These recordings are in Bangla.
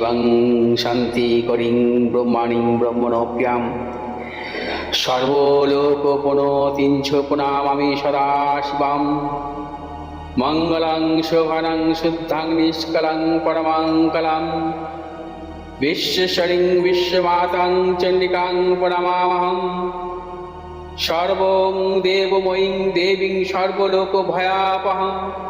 শিবং শান্তিকরিং ব্রহ্মাণিং ব্রহ্মণপ্যাম সর্বলোকপণতিঞ্চপনামামি আমি সদাশিবাম মঙ্গলং শোভনং শুদ্ধাং নিষ্কলং পরমাঙ্কলাম বিশ্বশরিং বিশ্বমাতাং চণ্ডিকাং প্রণমামহম। সর্বং দেবময়ীং দেবীং সর্বলোক সর্বলোকভয়াপহম।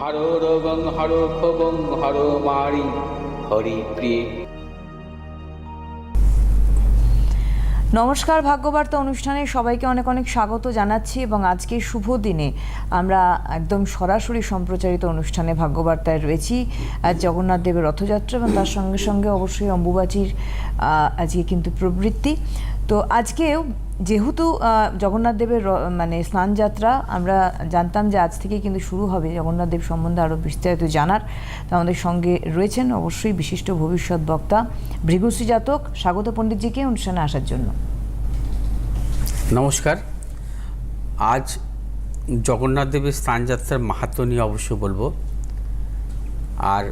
হর রোগং হর ক্ষোভং, হর মারি, হরি প্রিয়ে। নমস্কার ভাগ্যবার্তা অনুষ্ঠানে সবাইকে অনেক অনেক স্বাগত জানাচ্ছি এবং আজকে শুভ দিনে আমরা একদম সরাসরি সম্প্রচারিত অনুষ্ঠানে ভাগ্যবার্তায় রয়েছি আজ জগন্নাথ দেবের রথযাত্রা এবং তার সঙ্গে সঙ্গে অবশ্যই অম্বুবাচীর আজকে কিন্তু প্রবৃত্তি। তো আজকেও যেহেতু জগন্নাথ দেবের মানে স্নানযাত্রা আমরা জানতাম যে আজ থেকেই কিন্তু শুরু হবে জগন্নাথ দেব সম্বন্ধে আরও বিস্তারিত জানার। তা আমাদের সঙ্গে রয়েছেন অবশ্যই বিশিষ্ট ভবিষ্যৎ বক্তা, ভৃগুশ্রী জাতক স্বাগত পণ্ডিতজিকে অনুষ্ঠানে আসার জন্য। নমস্কার। আজ জগন্নাথ দেবের স্থানযাত্রার মাহাত্ম নিয়ে অবশ্য বলব। আর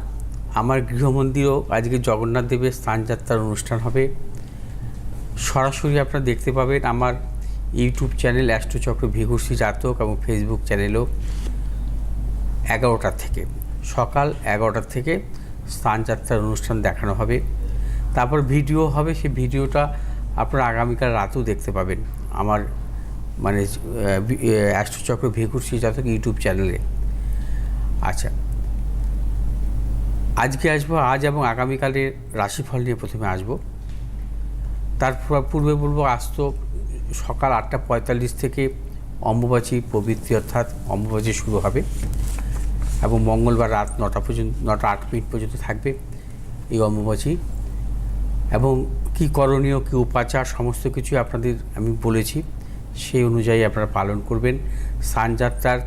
আমার গৃহমন্দিরও আজকে জগন্নাথ দেবের স্থানযাত্রার অনুষ্ঠান হবে। সরাসরি আপনারা দেখতে পাবেন আমার ইউটিউব চ্যানেল অ্যাস্ট্রোচক্র ভিঘুষি জাতক এবং ফেসবুক চ্যানেলও এগারোটার থেকে। সকাল এগারোটার থেকে স্থানযাত্রার অনুষ্ঠান দেখানো হবে। তারপর ভিডিও হবে, সেই ভিডিওটা আপনারা আগামীকাল রাতেও দেখতে পাবেন আমার মানে অ্যাস্ট্রোচক্র ভিঘুষি জাতক ইউটিউব চ্যানেলে। আচ্ছা। আজকে আসব, আজ এবং আগামীকালের রাশিফল নিয়ে প্রথমে আসব। তারপর পূর্বে বলব, আজ তো সকাল আটটা পঁয়তাল্লিশ থেকে অম্বুবাচী প্রবৃত্তি অর্থাৎ অম্বুবাচী শুরু হবে এবং মঙ্গলবার রাত নটা পর্যন্ত, নটা আট মিনিট পর্যন্ত থাকবে এই অম্বুবাচী। এবং কি করণীয়, কি উপাচার, সমস্ত কিছু আপনাদের আমি বলেছি, সেই অনুযায়ী আপনারা পালন করবেন। স্নানযাত্রার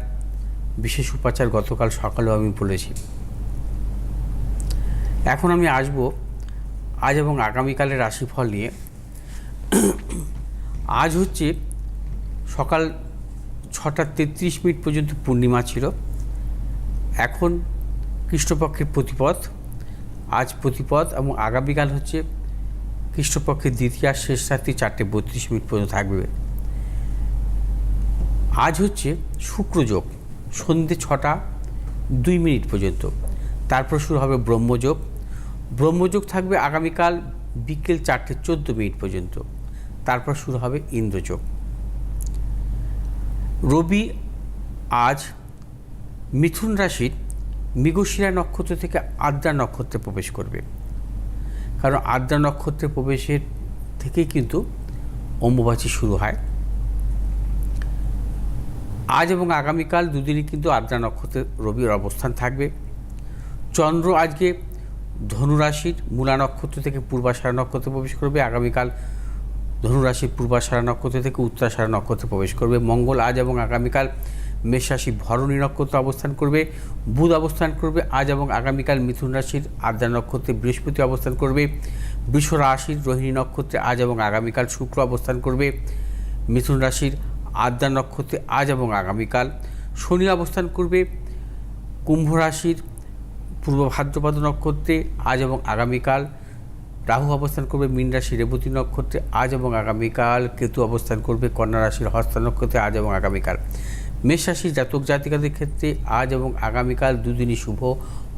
বিশেষ উপাচার গতকাল সকালেও আমি বলেছি। এখন আমি আসব আজ এবং আগামীকালের রাশিফল নিয়ে। আজ হচ্ছে সকাল ছটা তেত্রিশ মিনিট পর্যন্ত পূর্ণিমা ছিল। এখন কৃষ্ণপক্ষের প্রতিপদ। আজ প্রতিপদ এবং আগামীকাল হচ্ছে কৃষ্ণপক্ষের দ্বিতীয়, শেষ রাত্রি চারটে বত্রিশ মিনিট পর্যন্ত থাকবে। আজ হচ্ছে শুক্রযোগ সন্ধে ছটা দুই মিনিট পর্যন্ত। তারপর শুরু হবে ব্রহ্মযোগ। ব্রহ্মযোগ থাকবে আগামীকাল বিকেল চারটে চোদ্দ মিনিট পর্যন্ত। তারপর শুরু হবে ইন্দ্রযোগ। রবি আজ মিথুন রাশির মৃগশিরা নক্ষত্র থেকে আদ্রা নক্ষত্রে প্রবেশ করবে। কারণ আদ্রা নক্ষত্রে প্রবেশের থেকেই কিন্তু অম্বুবাচী শুরু হয়। আজ এবং আগামীকাল দুদিনই কিন্তু আদ্রা নক্ষত্রে রবির অবস্থান থাকবে। চন্দ্র আজকে ধনুরাশির মূলা নক্ষত্র থেকে পূর্বাষাঢ়া নক্ষত্রে প্রবেশ করবে। আগামীকাল ধনুরাশির পূর্বাষাঢ়া নক্ষত্র থেকে উত্তরাষাঢ়া নক্ষত্রে প্রবেশ করবে। মঙ্গল আজ এবং আগামীকাল মেষরাশি ভরণী নক্ষত্রে অবস্থান করবে, বুধ অবস্থান করবে, আজ এবং আগামীকাল মিথুন রাশির আদ্রা নক্ষত্রে বৃহস্পতি অবস্থান করবে, বৃষ রাশির রোহিণী নক্ষত্রে আজ এবং আগামীকাল শুক্র অবস্থান করবে, মিথুন রাশির আদ্রা নক্ষত্রে আজ এবং আগামীকাল শনি অবস্থান করবে, কুম্ভ রাশির পূর্ব ভাদ্রপদ নক্ষত্রে আজ এবং আগামীকাল রাহু অবস্থান করবে মীন রাশি রেবতী নক্ষত্রে আজ এবং আগামীকাল। কেতু অবস্থান করবে কন্যা রাশির হস্ত নক্ষত্রে আজ এবং আগামীকাল। মেষ রাশির জাতক জাতিকাদের ক্ষেত্রে আজ এবং আগামীকাল দুদিনই শুভ।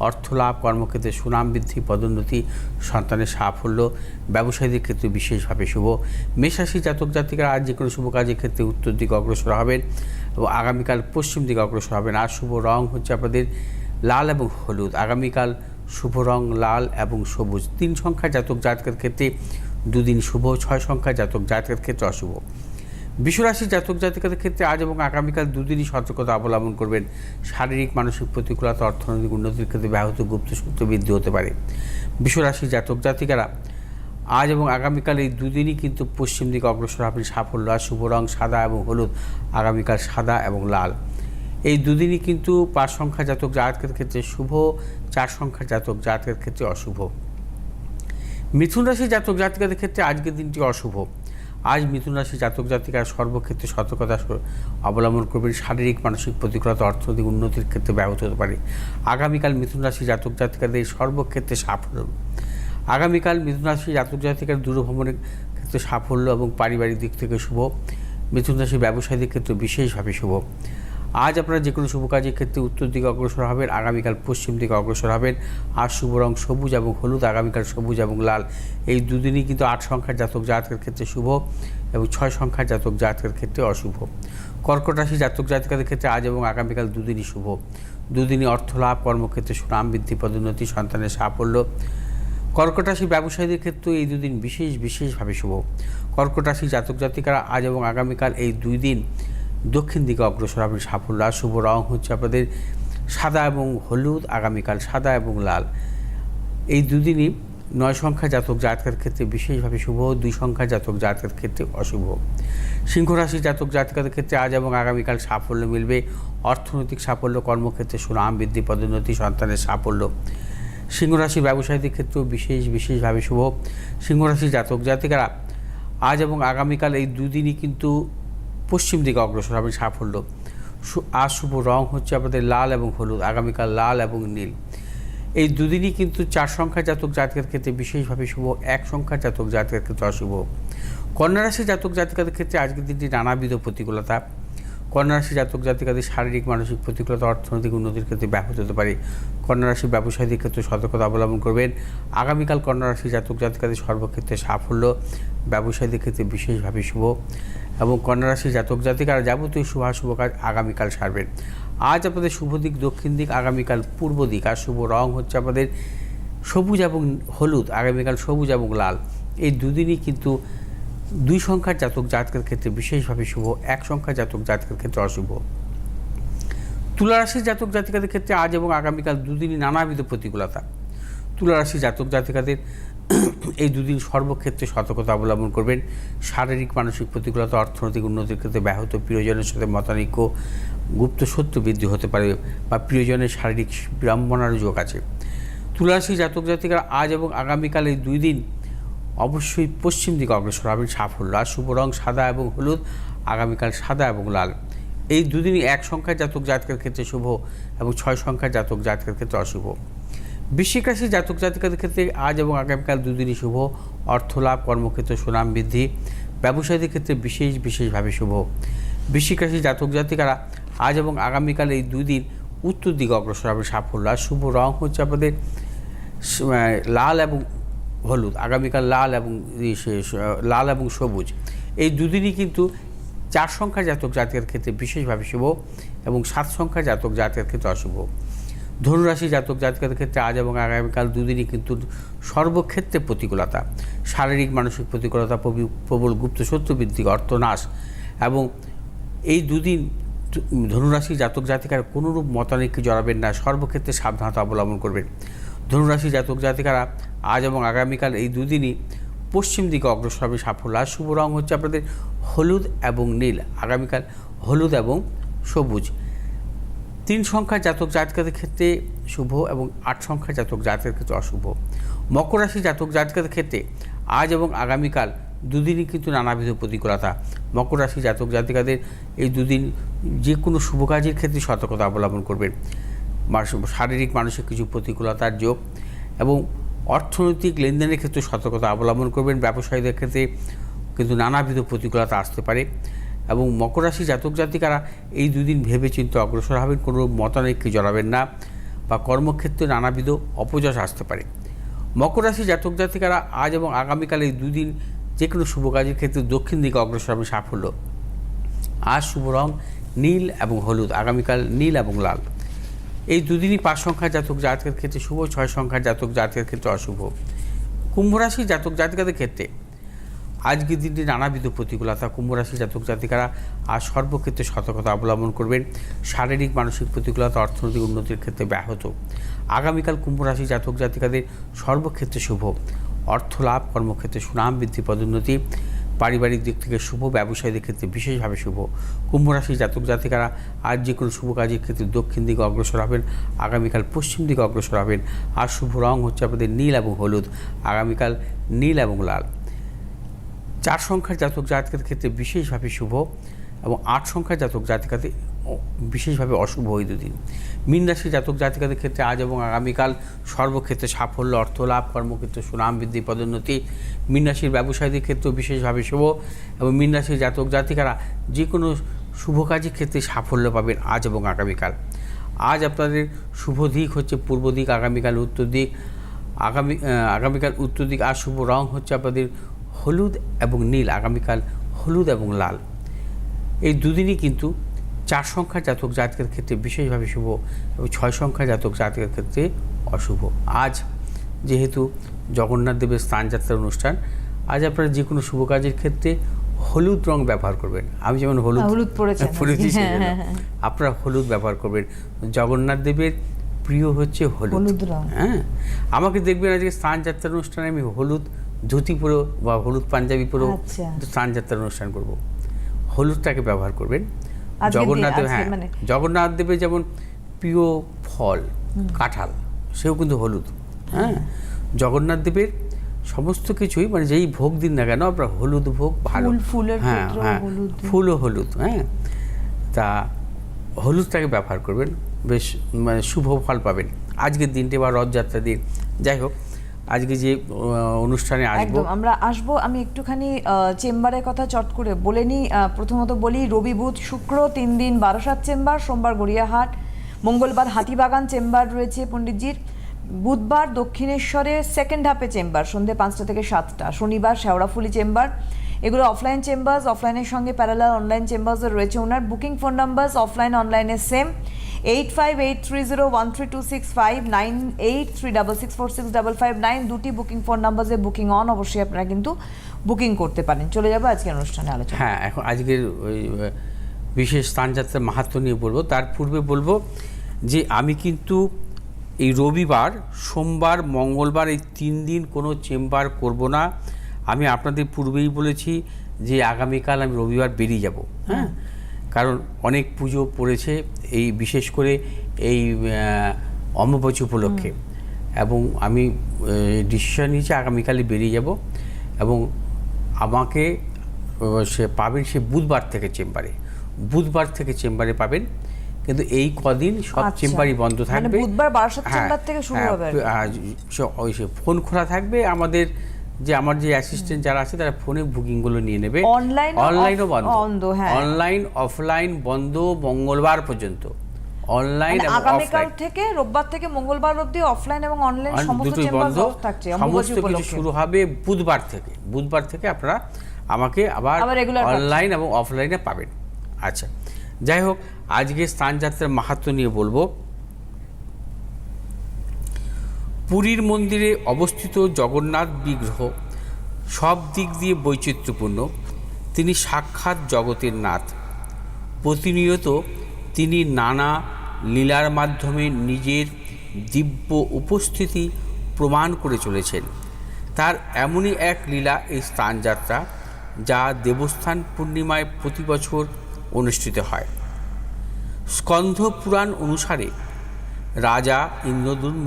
অর্থলাভ, কর্মক্ষেত্রে সুনাম বৃদ্ধি, পদোন্নতি, সন্তানের সাফল্য, ব্যবসায়ীদের ক্ষেত্রে বিশেষভাবে শুভ। মেষ রাশির জাতক জাতিকারা আজ যে কোনো শুভ কাজের ক্ষেত্রে উত্তর দিকে অগ্রসর হবেন এবং আগামীকাল পশ্চিম দিকে অগ্রসর হবেন। আর শুভ রং হচ্ছে আপনাদের লাল এবং হলুদ। আগামীকাল শুভ রং লাল এবং সবুজ। তিন সংখ্যা জাতক জাতকের ক্ষেত্রে দুদিন শুভ, ছয় সংখ্যা জাতক জাতকের ক্ষেত্রে অশুভ। বিশ্বরাশি জাতক জাতিকাদের ক্ষেত্রে আজ এবং আগামীকাল দুদিনই সতর্কতা অবলম্বন করবেন। শারীরিক, মানসিক প্রতিকূলতা, অর্থনৈতিক উন্নতির ক্ষেত্রে ব্যাহত গুপ্ত সূত্র বৃদ্ধি হতে পারে। বিশ্বরাশি জাতক জাতিকারা আজ এবং আগামীকাল এই দুদিনই কিন্তু পশ্চিম দিকে অগ্রসর হবেন সাফল্য আর শুভ রং সাদা এবং হলুদ। আগামীকাল সাদা এবং লাল। এই দুদিনই কিন্তু পাঁচ সংখ্যা জাতক জাতকের ক্ষেত্রে শুভ, চার সংখ্যা জাতক জাতকের ক্ষেত্রে অশুভ। মিথুন রাশি জাতক জাতিকাদের ক্ষেত্রে আজকের দিনটি অশুভ। আজ মিথুন রাশি জাতক জাতিকার সর্বক্ষেত্রে সতর্কতা অবলম্বন করবেন, শারীরিক, মানসিক প্রতিকূলতা, অর্থনৈতিক উন্নতির ক্ষেত্রে ব্যাহত হতে পারে। আগামীকাল মিথুন রাশি জাতক জাতিকাদের সর্বক্ষেত্রে সাফল্য। আগামীকাল মিথুন রাশি জাতক জাতিকার দূরভ্রমণের ক্ষেত্রে সাফল্য এবং পারিবারিক দিক থেকে শুভ। মিথুন রাশি ব্যবসায়ীদের ক্ষেত্রে বিশেষভাবে শুভ। আজ আপনারা যে কোনো শুভ কাজের ক্ষেত্রে উত্তর দিকে অগ্রসর হবেন, আগামীকাল পশ্চিম দিকে অগ্রসর হবেন। আর শুভ রং সবুজ এবং হলুদ, আগামীকাল সবুজ এবং লাল। এই দুদিনই কিন্তু আট সংখ্যার জাতক জাতকের ক্ষেত্রে শুভ এবং ছয় সংখ্যার জাতক জাতকের ক্ষেত্রে অশুভ। কর্কট রাশি জাতক জাতিকাদের ক্ষেত্রে আজ এবং আগামীকাল দুদিনই শুভ। দুদিনই অর্থলাভ কর্মক্ষেত্রে সুনাম বৃদ্ধি, পদোন্নতি, সন্তানের সাফল্য। কর্কট রাশি ব্যবসায়ীদের ক্ষেত্রে এই দুদিন বিশেষ, বিশেষভাবে শুভ। কর্কট রাশি জাতক জাতিকারা আজ এবং আগামীকাল এই দুই দিন দক্ষিণ দিকে অগ্রসর হবেন সাফল্য। আর শুভ রং হচ্ছে আপনাদের সাদা এবং হলুদ, আগামীকাল সাদা এবং লাল। এই দুদিনই নয় সংখ্যা জাতক জাতকের ক্ষেত্রে বিশেষভাবে শুভ, দুই সংখ্যা জাতক জাতকের ক্ষেত্রে অশুভ। সিংহ রাশি জাতক জাতকের ক্ষেত্রে আজ এবং আগামীকাল সাফল্য মিলবে। অর্থনৈতিক সাফল্য, কর্মক্ষেত্রে সুনাম বৃদ্ধি, পদোন্নতি, সন্তানের সাফল্য। সিংহরাশি ব্যবসায়ীদের ক্ষেত্রেও বিশেষ বিশেষভাবে শুভ। সিংহরাশি জাতক জাতিকারা আজ এবং আগামীকাল এই দুদিনই কিন্তু পশ্চিম দিকে অগ্রসর হবে সাফল্য। আজ শুভ রং হচ্ছে আপনাদের লাল এবং হলুদ, আগামীকাল লাল এবং নীল। এই দুদিনই কিন্তু চার সংখ্যা জাতক জাতকের ক্ষেত্রে বিশেষভাবে শুভ, এক সংখ্যা জাতক জাতকের ক্ষেত্রে অশুভ। কন্যা রাশি জাতক জাতিকাদের ক্ষেত্রে আজকের দিনটি নানাবিধ প্রতিকূলতা। কন্যা রাশি জাতক জাতিকাদের শারীরিক, মানসিক প্রতিকূলতা, অর্থনৈতিক উন্নতির ক্ষেত্রে ব্যাহত হতে পারে। কন্যা রাশি ব্যবসায়ীদের ক্ষেত্রে সতর্কতা অবলম্বন করবেন। আগামীকাল কন্যা রাশি জাতক জাতিকাদের সর্বক্ষেত্রে সাফল্য, ব্যবসায়ীদের ক্ষেত্রে বিশেষভাবে শুভ এবং কন্যা রাশি জাতক জাতিকারা যাবতীয় শুভাশুভ কাজ আগামীকাল সারবেন। আজ আপনাদের শুভ দিক, দক্ষিণ দিক, আগামীকাল পূর্ব দিক। আর শুভ রং হচ্ছে আপনাদের সবুজ এবং হলুদ, আগামীকাল সবুজ এবং লাল। এই দুদিনই কিন্তু দুই সংখ্যার জাতক জাতকের ক্ষেত্রে বিশেষভাবে শুভ, এক সংখ্যার জাতক জাতকের ক্ষেত্রে অশুভ। তুলারাশির জাতক জাতিকাদের ক্ষেত্রে আজ এবং আগামীকাল দুদিনই নানাবিধ প্রতিকূলতা। তুলারাশি জাতক জাতিকাদের এই দুদিন সর্বক্ষেত্রে সতর্কতা অবলম্বন করবেন। শারীরিক, মানসিক প্রতিকূলতা, অর্থনৈতিক উন্নতির ক্ষেত্রে ব্যাহত প্রিয়জনের সাথে মতানৈক্য, গুপ্ত সত্য বৃদ্ধি হতে পারে বা প্রিয়জনের শারীরিক বিড়ম্বনার যোগ আছে। তুলারাশি জাতক জাতিকারা আজ এবং আগামীকাল এই দুই দিন অবশ্যই পশ্চিম দিকে অগ্রসর হবেন সাফল্য আর শুভ রং সাদা এবং হলুদ, আগামীকাল সাদা এবং লাল। এই দুদিনই এক সংখ্যার জাতক জাতকের ক্ষেত্রে শুভ এবং ছয় সংখ্যার জাতক জাতকের ক্ষেত্রে অশুভ। বৃশ্চিক রাশি জাতক জাতিকাদের ক্ষেত্রে আজ এবং আগামীকাল দুদিনই শুভ। অর্থলাভ কর্মক্ষেত্রে সুনাম বৃদ্ধি, ব্যবসায়ীদের ক্ষেত্রে বিশেষ, বিশেষভাবে শুভ। বৃশ্চিক রাশি জাতক জাতিকারা আজ এবং আগামীকাল এই দুই দিন উত্তর দিকে অগ্রসর হবে সাফল্য আর শুভ রং হচ্ছে আপনাদের লাল এবং হলুদ, আগামীকাল লাল এবং লাল এবং সবুজ। এই দুদিনই কিন্তু চার সংখ্যা জাতক জাতকের ক্ষেত্রে বিশেষভাবে শুভ এবং সাত সংখ্যা জাতক জাতকের ক্ষেত্রে অশুভ। ধনুরাশি জাতক জাতকের ক্ষেত্রে আজ এবং আগামীকাল দুদিনই কিন্তু সর্বক্ষেত্রে প্রতিকূলতা। শারীরিক, মানসিক প্রতিকূলতা প্রবল গুপ্ত শত্রু বৃদ্ধি অর্থনাশ এবং এই দুদিন ধনুরাশি জাতক জাতিকার কোনোরূপ মতানৈক্যে জড়াবেন না, সর্বক্ষেত্রে সাবধানতা অবলম্বন করবেন। ধনুরাশি জাতক জাতিকারা আজ এবং আগামীকাল এই দুদিনই পশ্চিম দিকে অগ্রসর হবে সাফল্য। আর শুভ রং হচ্ছে আপনাদের হলুদ এবং নীল। আগামীকাল হলুদ এবং সবুজ। তিন সংখ্যা জাতক জাতকের ক্ষেত্রে শুভ এবং আট সংখ্যা জাতক জাতকের ক্ষেত্রে অশুভ। মকর রাশি জাতক জাতকের ক্ষেত্রে আজ এবং আগামীকাল দুদিনই কিন্তু নানাবিধ প্রতিকূলতা। মকর রাশি জাতক জাতিকাদের এই দুদিন যে কোনো শুভ কাজের ক্ষেত্রে সতর্কতা অবলম্বন করবেন। শারীরিক, মানসিক কিছু প্রতিকূলতার যোগ এবং অর্থনৈতিক লেনদেনের ক্ষেত্রে সতর্কতা অবলম্বন করবেন। ব্যবসায়ীদের ক্ষেত্রে কিন্তু নানাবিধ প্রতিকূলতা আসতে পারে এবং মকর রাশি জাতক জাতিকারা এই দুদিন ভেবে চিন্তে অগ্রসর হবেন। কোনো মতানৈক্যে জড়াবেন না বা কর্মক্ষেত্রে নানাবিধ অপযশ আসতে পারে। মকর রাশি জাতক জাতিকারা আজ এবং আগামীকাল এই দুদিন যে কোনো শুভ কাজের ক্ষেত্রে দক্ষিণ দিকে অগ্রসর হবেন সাফল্য। আজ শুভ রং নীল এবং হলুদ। আগামীকাল নীল এবং লাল। এই দুদিনই পাঁচ সংখ্যার জাতক জাতকের ক্ষেত্রে শুভ, ছয় সংখ্যার জাতক জাতকের ক্ষেত্রে অশুভ। কুম্ভ রাশি জাতক জাতিকাদের ক্ষেত্রে আজকের দিনটি নানাবিধ প্রতিকূলতা। কুম্ভরাশি জাতক জাতিকারা আজ সর্বক্ষেত্রে সতর্কতা অবলম্বন করবেন। শারীরিক, মানসিক প্রতিকূলতা, অর্থনৈতিক উন্নতির ক্ষেত্রে ব্যাহত। আগামীকাল কুম্ভ রাশি জাতক জাতিকাদের সর্বক্ষেত্রে শুভ। অর্থ লাভ কর্মক্ষেত্রে সুনাম বৃদ্ধি, পদোন্নতি। পারিবারিক দিক থেকে শুভ, ব্যবসায়ীদের ক্ষেত্রে বিশেষভাবে শুভ। কুম্ভ রাশি জাতক জাতিকারা আজ যে কোনো শুভ কাজের ক্ষেত্রে দক্ষিণ দিকে অগ্রসর হবেন, আগামীকাল পশ্চিম দিকে অগ্রসর হবেন। আর শুভ রং হচ্ছে আপনাদের নীল এবং হলুদ, আগামীকাল নীল এবং লাল। চার সংখ্যার জাতক জাতকের ক্ষেত্রে বিশেষভাবে শুভ এবং আট সংখ্যার জাতক জাতিকাতে বিশেষভাবে অশুভ ওই দুদিন। মীন জাতক জাতিকাদের ক্ষেত্রে আজ এবং আগামীকাল সর্বক্ষেত্রে সাফল্য অর্থ লাভ কর্মক্ষেত্রে সুনাম বৃদ্ধি, পদোন্নতি। মীন রাশির ব্যবসায়ীদের ক্ষেত্রেও বিশেষভাবে শুভ এবং মীন রাশির জাতক জাতিকারা যে কোনো শুভ কাজের ক্ষেত্রে সাফল্য পাবেন আজ এবং আগামীকাল। আজ আপনাদের শুভ দিক হচ্ছে পূর্ব দিক, আগামীকাল উত্তর দিক। আগামী আগামীকাল উত্তর দিক আর শুভ রং হচ্ছে আপনাদের হলুদ এবং নীল। আগামীকাল হলুদ এবং লাল। এই দুদিনই কিন্তু চার সংখ্যা জাতক জাতকের ক্ষেত্রে বিশেষভাবে শুভ এবং ছয় সংখ্যা জাতক জাতকের ক্ষেত্রে অশুভ আজ যেহেতু জগন্নাথ দেবের স্থানযাত্রার অনুষ্ঠান আজ আপনারা যে কোনো শুভ কাজের ক্ষেত্রে হলুদ রং ব্যবহার করবেন আমি যেমন হলুদ হলুদ পরেছি আজকে। সেজন্য। হ্যাঁ, হ্যাঁ, আপনারা হলুদ ব্যবহার করবেন জগন্নাথ দেবের প্রিয় হচ্ছে হলুদ হলুদ রং। হ্যাঁ আমাকে দেখবেন আজকে স্থান যাত্রার অনুষ্ঠানে আমি হলুদ ধুতি পরেও বা হলুদ পাঞ্জাবি পরেও আচ্ছা। স্থান যাত্রার অনুষ্ঠান করব হলুদটাকে ব্যবহার করবেন জগন্নাথ দেব হ্যাঁ মানে- জগন্নাথ দেবের যেমন প্রিয় ফল কাঁঠাল সেও কিন্তু হলুদ হ্যাঁ? জগন্নাথ দেবের সমস্ত কিছুই মানে যেই ভোগ দিন না কেন আপনার হলুদ ভোগ ভালো ফুল- ফুলের হ্যাঁ হ্যাঁ হলুদ। ফুলও হলুদ হ্যাঁ? তা হলুদটাকে ব্যবহার করবেন বেশ মানে শুভ ফল পাবেন। আজকের দিনটি বা রথযাত্রা দিন যাই হোক আজকে যে অনুষ্ঠানে আসব। আমরা আসব, আমি একটুখানি চেম্বারের কথা চট করে বলে নিই। প্রথমত বলি, রবি বুধ শুক্র তিন দিন বারাসাত চেম্বার, সোমবার গড়িয়াহাট, মঙ্গলবার হাতিবাগান চেম্বার রয়েছে পণ্ডিতজির, বুধবার দক্ষিণেশ্বরে সেকেন্ড হাফে চেম্বার, সন্ধে পাঁচটা থেকে সাতটা, শনিবার শেওড়াফুলি চেম্বার এগুলো অফলাইন চেম্বার্স অফলাইনের সঙ্গে প্যারালাল অনলাইন চেম্বার্সও রয়েছে। ওনার বুকিং ফোন নাম্বার অফলাইন অনলাইনে same eight five eight three zero one three two six five nine eight three double six four six double five nine দুটি বুকিং ফোন নাম্বারে বুকিং অন অবশ্যই আপনারা কিন্তু বুকিং করতে পারেন। চলে যাব আজকের অনুষ্ঠানে আলোচনা। হ্যাঁ এখন আজকের ওই বিশেষ স্থানযাত্রার মাহাত্ম নিয়ে বলব। তার পূর্বে বলব যে আমি কিন্তু এই রবিবার, সোমবার, মঙ্গলবার এই তিন দিন কোনো চেম্বার করব না। আমি আপনাদের পূর্বেই বলেছি যে আগামীকাল আমি রবিবার বেরিয়ে যাব হ্যাঁ? কারণ অনেক পুজো পড়েছে এই বিশেষ করে এই অমাবস্যা উপলক্ষে। এবং আমি ডিসিশন নিয়েছি আগামীকালই বেরিয়ে যাব এবং আমাকে সে পাবেন সে বুধবার থেকে চেম্বারে। বুধবার থেকে চেম্বারে পাবেন কিন্তু এই কদিন সব আচ্ছা। চেম্বারই বন্ধ মানে থাকবে। বুধবার বারাসাত হ্যাঁ, চেম্বার থেকে শুরু হ্যাঁ, হবে সে ফোন খোলা থাকবে আমাদের যে আমার যে অ্যাসিস্ট্যান্ট যারা আছে তারা ফোনে বুকিংগুলো নিয়ে নেবে। অনলাইন অনলাইনও বন্ধ। বন্ধ, হ্যাঁ। অনলাইন অফলাইন বন্ধ মঙ্গলবার পর্যন্ত। অনলাইন মানে এবং আগামীকাল থেকে রোববার থেকে মঙ্গলবার অবধি অফলাইন এবং অনলাইন সমস্ত চেম্বার বন্ধ। থাকছে সমস্ত কিছু শুরু হবে বুধবার থেকে। বুধবার থেকে আপনারা আমাকে আবার আবার অনলাইন এবং অফলাইনে পাবেন। আচ্ছা যাই হোক আজকে স্থানযাত্রার মাহাত্ম নিয়ে বলব। পুরীর মন্দিরে অবস্থিত জগন্নাথ বিগ্রহ সব দিক দিয়ে বৈচিত্র্যপূর্ণ। তিনি সাক্ষাৎ জগতের নাথ। প্রতিনিয়ত তিনি নানা লীলার মাধ্যমে নিজের দিব্য উপস্থিতি প্রমাণ করে চলেছেন। তার এমনই এক লীলা এই স্থানযাত্রা যা দেবস্থান পূর্ণিমায় প্রতি বছর অনুষ্ঠিত হয়। স্কন্ধ পুরাণ অনুসারে রাজা ইন্দ্রদুম্ন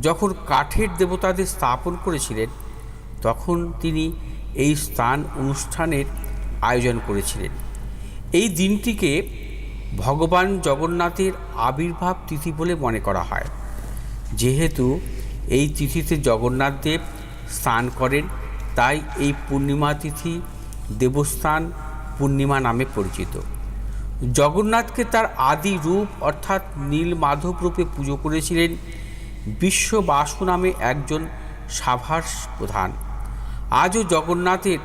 যখন কাঠের দেবতাদের স্থাপন করেছিলেন, তখন তিনি এই স্থান অনুষ্ঠানের আয়োজন করেছিলেন। এই দিনটিকে ভগবান জগন্নাথের আবির্ভাব তিথি বলে মনে করা হয়। যেহেতু এই তিথিতে জগন্নাথ দেব স্নান করেন, তাই এই পূর্ণিমা তিথি দেবস্থান পূর্ণিমা নামে পরিচিত। জগন্নাথকে তার আদি রূপ অর্থাৎ নীল মাধব রূপে পুজো করেছিলেন বিশ্ব বাসু নামে একজন সাভার প্রধান। আজও জগন্নাথের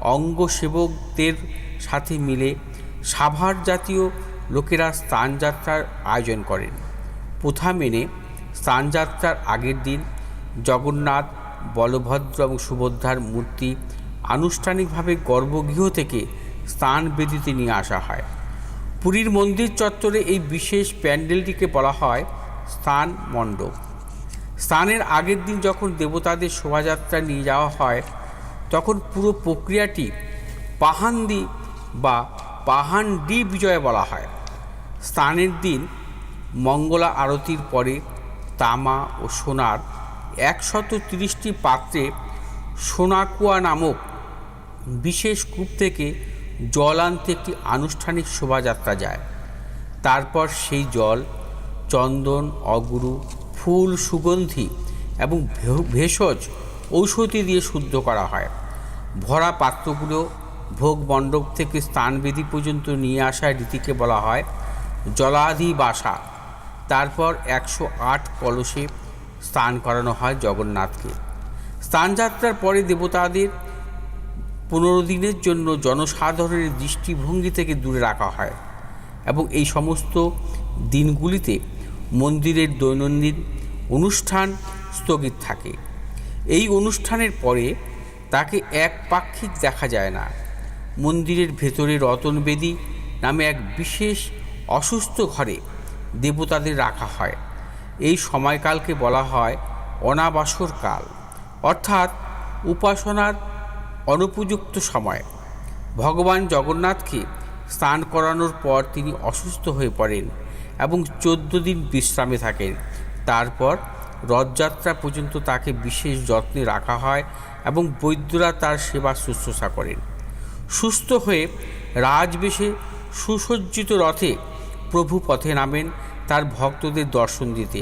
অঙ্গ সেবকদের সাথে মিলে সাভার জাতীয় লোকেরা স্থানযাত্রার আয়োজন করেন। প্রথা মেনে স্থানযাত্রার আগের দিন জগন্নাথ, বলভদ্র এবং সুভদ্রার মূর্তি আনুষ্ঠানিকভাবে গর্ভগৃহ থেকে স্থান বেদিতে নিয়ে আসা হয়। পুরীর মন্দির চত্বরে এই বিশেষ প্যান্ডেলটিকে বলা হয় স্থান মণ্ডপ। স্নানের আগের দিন যখন দেবতাদের শোভাযাত্রা নিয়ে যাওয়া হয়, তখন পুরো প্রক্রিয়াটি পাহান্দি বা পাহান্ডি বিজয় বলা হয়। স্নানের দিন মঙ্গলা আরতির পরে তামা ও সোনার একশত তিরিশটি পাত্রে সোনাকুয়া নামক বিশেষ কূপ থেকে জল আনতে একটি আনুষ্ঠানিক শোভাযাত্রা যায়। তারপর সেই জল চন্দন, অগুরু ফুল সুগন্ধি এবং ভেষজ ঔষধি দিয়ে শুদ্ধ করা হয়। ভরা পাত্রগুলো ভোগ মণ্ডপ থেকে স্থানবেদী পর্যন্ত নিয়ে আসার রীতিকে বলা হয় জলাধি বাসা তারপর একশো আট কলসে স্নান করানো হয় জগন্নাথকে। স্থানযাত্রার পরে দেবতাদের পনেরো দিনের জন্য জনসাধারণের দৃষ্টিভঙ্গি থেকে দূরে রাখা হয় এবং এই সমস্ত দিনগুলিতে মন্দিরের দৈনন্দিন অনুষ্ঠান স্থগিত থাকে। এই অনুষ্ঠানের পরে তাকে এক পাক্ষিক দেখা যায় না। মন্দিরের ভেতরে রতনবেদী নামে এক বিশেষ অসুস্থ ঘরে দেবতাদের রাখা হয়। এই সময়কালকে বলা হয় অনাবাসর কাল। অর্থাৎ উপাসনার অনুপযুক্ত সময়। ভগবান জগন্নাথকে স্নান করানোর পর তিনি অসুস্থ হয়ে পড়েন। এবং চোদ্দ দিন বিশ্রামে থাকেন তারপর রথযাত্রা পর্যন্ত তাকে বিশেষ যত্নে রাখা হয় এবং বৈদ্যরা তার সেবা শুশ্রূষা করেন। সুস্থ হয়ে রাজবেশে সুসজ্জিত রথে প্রভু পথে নামেন তার ভক্তদের দর্শন দিতে।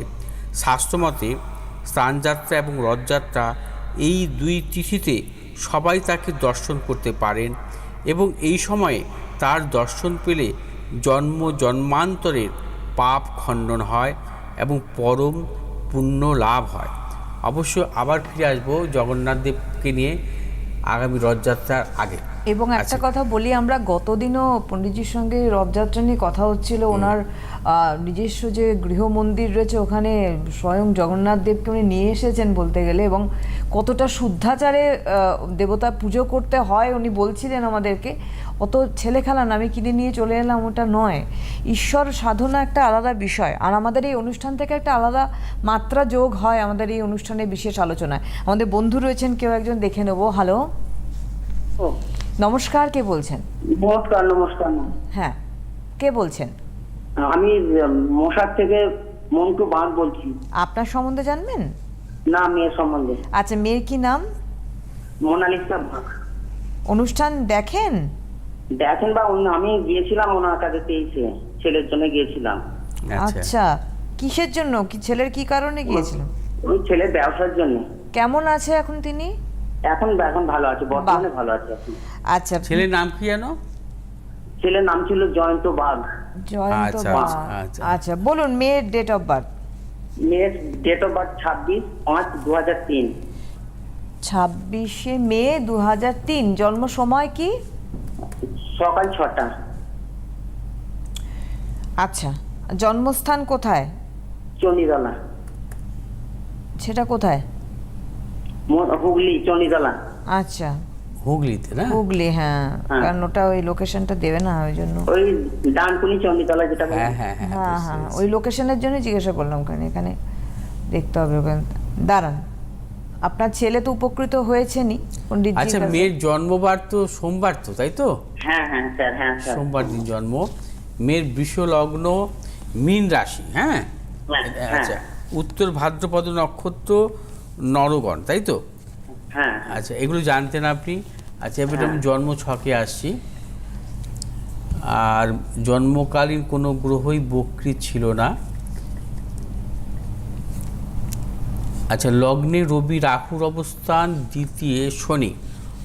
শাস্ত্রমতে স্নানযাত্রা এবং রথযাত্রা এই দুই তিথিতে সবাই তাকে দর্শন করতে পারেন এবং এই সময়ে তার দর্শন পেলে জন্ম জন্মান্তরের পাপ খণ্ডন হয় এবং পরম পুণ্য লাভ হয়। অবশ্য আবার ফিরে আসব জগন্নাথদেবকে নিয়ে আগামী রথযাত্রার আগে। এবং একটা আচ্ছা। কথা বলি আমরা গতদিনও পণ্ডিতজির সঙ্গে রথযাত্রা নিয়ে কথা হচ্ছিল। ওনার নিজস্ব যে গৃহমন্দির রয়েছে ওখানে স্বয়ং জগন্নাথ দেবকে উনি নিয়ে এসেছেন বলতে গেলে এবং কতটা শুদ্ধাচারে দেবতা পুজো করতে হয় উনি বলছিলেন আমাদেরকে অত ছেলে খেলা না আমি কিনে নিয়ে চলে এলাম ওটা নয়। ঈশ্বর সাধনা একটা আলাদা বিষয়। আর আমাদের এই অনুষ্ঠান থেকে একটা আলাদা মাত্রা যোগ হয় আমাদের এই অনুষ্ঠানে বিশেষ আলোচনায়। আমাদের বন্ধু রয়েছেন কেউ একজন দেখে নেব। হ্যালো? ও, নমস্কার কে বলছেন? নমস্কার নমস্কার। হ্যাঁ কে বলছেন? আমি মশার থেকে মন্টু বাঁধ বলছি। আপনার সম্বন্ধে জানবেন? না মেয়ের সম্বন্ধে। আচ্ছা মেয়ের কি নাম? মোনালিসা বাঘ। অনুষ্ঠান দেখেন? দেখেন বা অন্য- আমি গিয়েছিলাম ওনার কাছে তেইশে। ছেলের জন্য গিয়েছিলাম। আচ্ছা কিসের জন্য? কি ছেলের কি কারণে গিয়েছিলেন? ওই ছেলের ব্যবসার জন্য। কেমন আছে এখন তিনি? এখন এখন ভালো আছে বর্তমানে ভালো আছে এখন। আচ্ছা। ছেলের নাম কি জানো ছেলের নাম ছিল জয়ন্ত বাঘ। জয়ন্ত আচ্ছা, বাগ। আচ্ছা, আচ্ছা। আচ্ছা বলুন মেয়ের ডেট অফ বার্থ মেয়ের ডেট অফ বার্থ ছাব্বিশ পাঁচ দু হাজার তিন। ছাব্বিশে মে দু হাজার তিন জন্ম সময় কি? সকাল ছটা। আচ্ছা জন্মস্থান কোথায়? চণ্ডীতলা। সেটা কোথায়? হুগলি আচ্ছা। হুগলিতে না? হুগলি হ্যাঁ। হ্যাঁ। কারণ ওটা ওই লোকেশনটা দেবে না ওই জন্য। ওই ডানকুনি যেটা হ্যাঁ হ্যাঁ হ্যাঁ হ্যাঁ। ওই লোকেশনের জন্য জিজ্ঞাসা করলাম কারণ এখানে দেখতে হবে ওখানে। দাঁড়ান। আপনার ছেলে তো উপকৃত হয়েছেনই পণ্ডিত আচ্ছা মেয়ের জন্মবার তো সোমবার তো তাই তো? হ্যাঁ হ্যাঁ স্যার হ্যাঁ স্যার। সোমবার দিন জন্ম। মেয়ের বৃষ লগ্ন মীন রাশি হ্যাঁ? হ্যাঁ, আচ্ছা উত্তর ভাদ্রপদ নক্ষত্র নরগণ তাই তো? হ্যাঁ আচ্ছা এগুলো জানতেন আপনি। আচ্ছা এবার আমি জন্ম ছকে আসছি। আর জন্মকালীন কোনো গ্রহই বক্রী ছিল না। আচ্ছা লগ্নে রবি রাহুর অবস্থান দ্বিতীয় শনি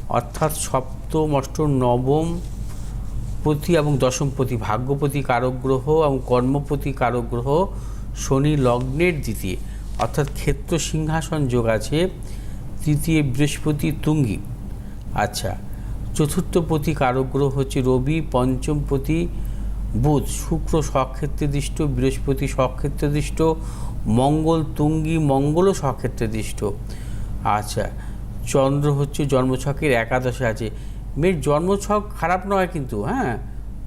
অর্থাৎ সপ্তম অষ্টম নবম পতি এবং দশমপতি ভাগ্যপতি কারক গ্রহ এবং কর্মপতি কারক গ্রহ শনি লগ্নের দ্বিতীয়। অর্থাৎ ক্ষেত্র সিংহাসন যোগ আছে তৃতীয় বৃহস্পতি তুঙ্গি। আচ্ছা চতুর্থপতি কারক গ্রহ হচ্ছে রবি পঞ্চমপতি বুধ, শুক্র স্বক্ষেত্রে দৃষ্ট বৃহস্পতি স্বক্ষেত্রে দৃষ্ট মঙ্গল তুঙ্গি, মঙ্গলও স্বক্ষেত্রে দৃষ্ট আচ্ছা চন্দ্র হচ্ছে জন্মছকের একাদশে আছে। মেয়ের জন্মছক খারাপ নয় কিন্তু হ্যাঁ?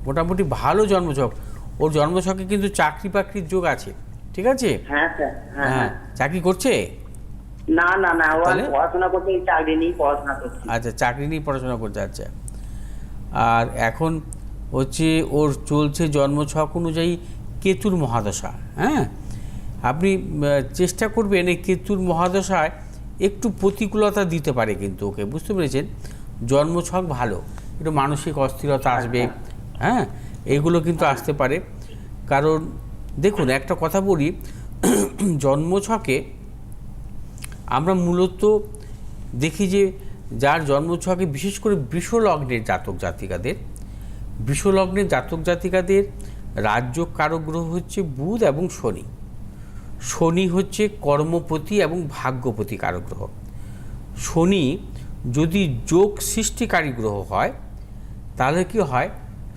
মোটামুটি ভালো জন্মছক। ওর জন্মছকে কিন্তু চাকরি বাকরির যোগ আছে। ঠিক আছে? হ্যাঁ স্যার হ্যাঁ হ্যাঁ হ্যাঁ। চাকরি করছে? না না না ও পড়াশোনা এই চাকরি নিয়ে পড়াশোনা করছি। আচ্ছা চাকরি নিয়ে পড়াশোনা করতে আচ্ছা। আর এখন হচ্ছে ওর চলছে জন্মছক অনুযায়ী কেতুর মহাদশা হ্যাঁ? আপনি চেষ্টা করবেন এই কেতুর মহাদশায় একটু প্রতিকূলতা দিতে পারে কিন্তু ওকে বুঝতে পেরেছেন? জন্মছক ভালো একটু মানসিক অস্থিরতা আসবে হ্যাঁ? এগুলো কিন্তু আসতে পারে। কারণ দেখুন, একটা কথা বলি জন্মছকে আমরা মূলত দেখি যে যার জন্মছকে বিশেষ করে বৃষলগ্নের জাতক জাতিকাদের, বৃষলগ্নের জাতক জাতিকাদের রাজ্য কারক গ্রহ হচ্ছে বুধ এবং শনি। শনি হচ্ছে কর্মপতি এবং ভাগ্যপতি কারক গ্রহ শনি যদি যোগ সৃষ্টিকারী গ্রহ হয়, তাহলে কি হয়?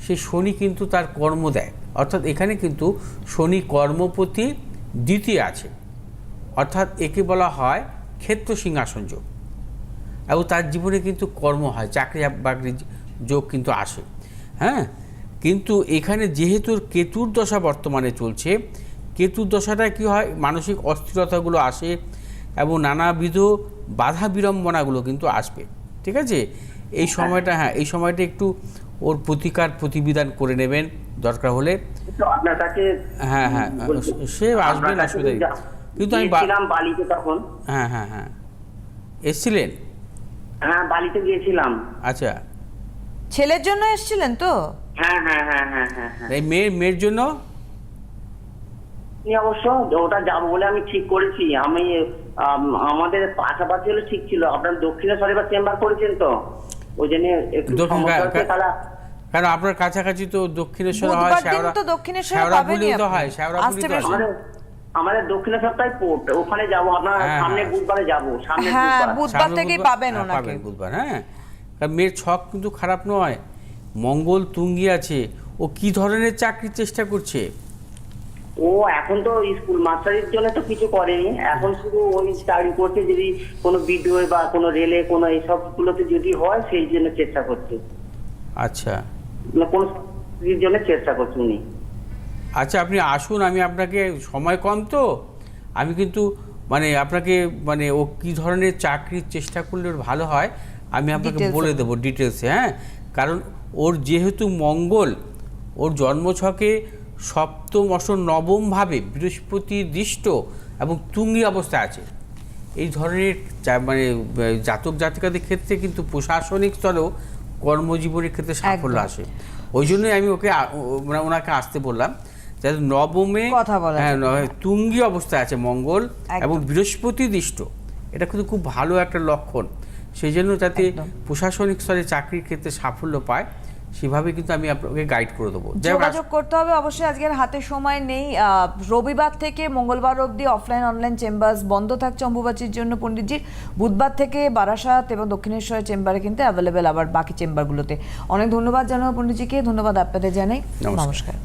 সে শনি কিন্তু তার কর্ম দেয়। অর্থাৎ এখানে কিন্তু শনি কর্মপতি দ্বিতীয় আছে। অর্থাৎ একে বলা হয় ক্ষেত্র সিংহাসন যোগ। এবং তার জীবনে কিন্তু কর্ম হয় চাকরি বাকরি যোগ কিন্তু আসে। হ্যাঁ? কিন্তু এখানে যেহেতু কেতুর দশা বর্তমানে চলছে কেতুর দশাটা কি হয়? মানসিক অস্থিরতাগুলো আসে এবং নানাবিধ বাধা বিড়ম্বনাগুলো কিন্তু আসবে। ঠিক আছে? এই সময়টা হ্যাঁ এই সময়টা একটু ওর প্রতিকার প্রতিবিধান করে নেবেন। দরকার হলে তো হ্যাঁ, হ্যাঁ, সে আসবেন, অসুবিধা কিন্তু আমি বালিতে তখন। হ্যাঁ হ্যাঁ হ্যাঁ। এসছিলেন? হ্যাঁ বালিতে গিয়েছিলাম। আচ্ছা। ছেলের জন্য এসেছিলেন তো? হ্যাঁ হ্যাঁ হ্যাঁ হ্যাঁ হ্যাঁ হ্যাঁ। এই মেয়ের মেয়ের জন্য? আমি অবশ্য ওটা যাব বলে আমি ঠিক করেছি। আমি আমাদের পাশাপাশি হলে ঠিক ছিল। আপনার দক্ষিণেশ্বরে বা চেম্বার করেছেন তো? ওই জন্য একটু সমস্যা হচ্ছে কা- কারণ আপনার কাছাকাছি তো দক্ষিণেশ্বর হয় তো দক্ষিণেশ্বরে শ্যাওড়াফুলি পাবেনই তো হয় তো বেশ- আমাদের পোর্ট ওখানে যাব আপনার হ্যাঁ, সামনে হ্যাঁ। বুধবারে যাব সামনে হ্যাঁ, বুধবার। থেকেই পাবেন হ্যাঁ, ওনাকে। পাবেন বুধবার হ্যাঁ। কারণ মেয়ের ছক কিন্তু খারাপ নয়। মঙ্গল তুঙ্গি আছে ও কি ধরনের চাকরির চেষ্টা করছে? ও এখন তো স্কুল মাস্টারের জন্য তো কিছু করেনি। এখন শুধু ওই চাকরি করছে যদি কোনো বিডিও বা কোনো রেলে কোনো এইসব গুলোতে যদি হয় সেই জন্য চেষ্টা করছে। আচ্ছা। মানে কোনো জন্য চেষ্টা করছে উনি। আচ্ছা আপনি আসুন আমি আপনাকে সময় কম তো। আমি কিন্তু মানে আপনাকে মানে ও কি ধরনের চাকরির চেষ্টা করলে ওর ভালো হয় আমি আপনাকে বলে দেবো ডিটেলসে হ্যাঁ? কারণ ওর যেহেতু মঙ্গল ওর জন্মছকে সপ্তম অষ্টম নবমভাবে বৃহস্পতি দৃষ্ট এবং তুঙ্গি অবস্থায় আছে। এই ধরনের মানে জাতক জাতিকাদের ক্ষেত্রে কিন্তু প্রশাসনিক স্তরেও কর্মজীবনের ক্ষেত্রে সাফল্য আসে। ওই জন্যই আমি ওকে মানে ওনাকে আসতে বললাম যাতে নবমে কথা বলা হ্যাঁ। তুঙ্গি অবস্থায় আছে মঙ্গল এবং বৃহস্পতি দৃষ্ট এটা কিন্তু খুব ভালো একটা লক্ষণ। সেই জন্য যাতে প্রশাসনিক স্তরে চাকরির ক্ষেত্রে সাফল্য পায় সেভাবে কিন্তু আমি আপনাকে গাইড করে দেবো। যোগাযোগ করতে হবে অবশ্যই আজকের হাতে সময় নেই। আহ, রবিবার থেকে মঙ্গলবার অবধি অফলাইন অনলাইন চেম্বার বন্ধ থাকছে অম্বুবাচির জন্য পণ্ডিতজি বুধবার থেকে বারাসাত এবং দক্ষিণেশ্বরের চেম্বারে কিন্তু অ্যাভেলেবেল আবার বাকি চেম্বারগুলোতে অনেক ধন্যবাদ জানাব পণ্ডিতজিকে ধন্যবাদ আপনাদের জানাই। নমস্কার।